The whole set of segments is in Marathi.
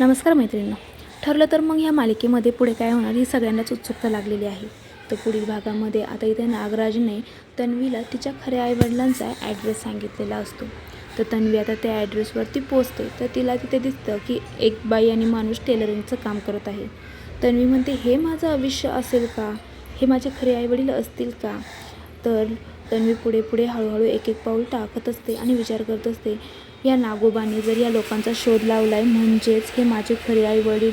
नमस्कार मैत्रिणींनो. ठरलं तर मग या मालिकेमध्ये पुढे काय होणार ही सगळ्यांनाच उत्सुकता लागलेली आहे. तर पुढील भागामध्ये आता इथे नागराजने तन्वीला तिच्या खऱ्या आईवडिलांचा ॲड्रेस सांगितलेला असतो. तर तन्वी आता त्या ॲड्रेसवरती पोचते तर तिला तिथे दिसतं की एक बाई आणि माणूस टेलरिंगचं काम करत आहे. तन्वी म्हणते हे माझं आयुष्य असेल का? हे माझे खरे आईवडील असतील का? तर तन्वी पुढे पुढे हळूहळू एक एक पाऊल टाकत असते आणि विचार करत असते या नागोबाने जर या लोकांचा शोध लावला आहे म्हणजेच हे माझे खरे आई वडील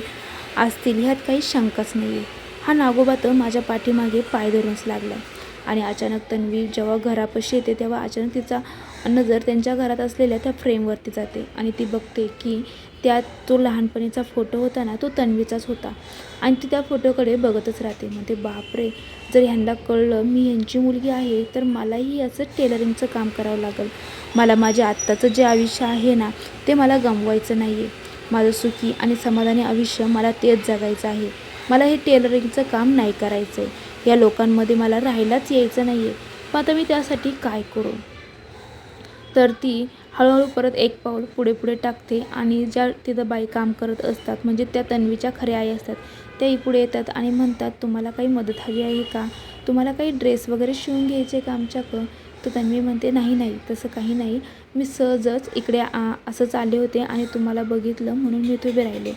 असतील ह्यात काही शंकाच नाही आहे हा नागोबा तर माझ्या पाठीमागे पाय धरूनच लागला आहे आणि अचानक तन्वी जेव्हा घरापाशी येते तेव्हा अचानक तिचा नजर त्यांच्या घरात असलेल्या त्या फ्रेमवरती जाते आणि ती बघते की त्यात तो लहानपणीचा फोटो होता ना तो तन्वीचाच होता. आणि ती त्या फोटोकडे बघतच राहते. म्हणते बापरे जर ह्यांना कळलं मी ह्यांची मुलगी आहे तर मलाही असं टेलरिंगचं काम करावं लागेल. मला माझ्या आत्ताचं जे आयुष्य आहे ना ते मला गमवायचं नाही आहे माझं सुखी आणि समाधानी आयुष्य मला तेच जगायचं आहे. मला हे टेलरिंगचं काम नाही करायचं आहे या लोकांमध्ये मला राहायलाच यायचं नाही आहे मग आता मी त्यासाठी काय करू? तर ती हळूहळू परत एक पाऊल पुढे पुढे टाकते आणि ज्या तिथं बाई काम करत असतात म्हणजे त्या तन्वीच्या खऱ्या आई असतात त्याही पुढे येतात आणि म्हणतात तुम्हाला काही मदत हवी आहे का? तुम्हाला काही ड्रेस वगैरे शिवून घ्यायचे का आमच्याकडं? तर तन्वी म्हणते नाही नाही तसं काही नाही. मी सहजच इकडे आ असंच आले होते आणि तुम्हाला बघितलं म्हणून मी इथे उभे राहिले.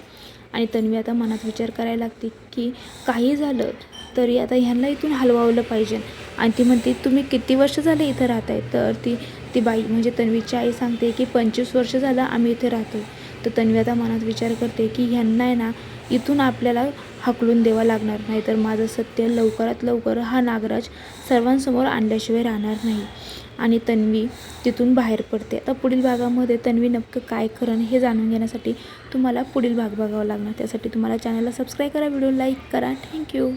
आणि तन्वी आता मनात विचार करायला लागते की काही झालं तरी आता ह्यांना इथून हलवावलं पाहिजे. आणि ती म्हणते तुम्ही किती वर्ष झाले इथं राहत आहे तर ती ती बाई म्हणजे तन्वीची आई सांगते की पंचवीस वर्ष झालं आम्ही इथे राहतो तर तन्वी आता मनात विचार करते की ह्यांना आहे ना इथून आपल्याला हकलून द्यावा लागणार नाही तर माझं सत्य लवकरात लवकर हा नागराज सर्वांसमोर आणल्याशिवाय राहणार नाही. आणि तन्वी तिथून बाहेर पडते. आता पुढील भागामध्ये तन्वी नक्क काय करण हे जाणून घेण्यासाठी तुम्हाला पुढील भाग बघावा लागणार. त्यासाठी तुम्हाला चॅनलला सबस्क्राईब करा व्हिडिओ लाईक करा. थँक्यू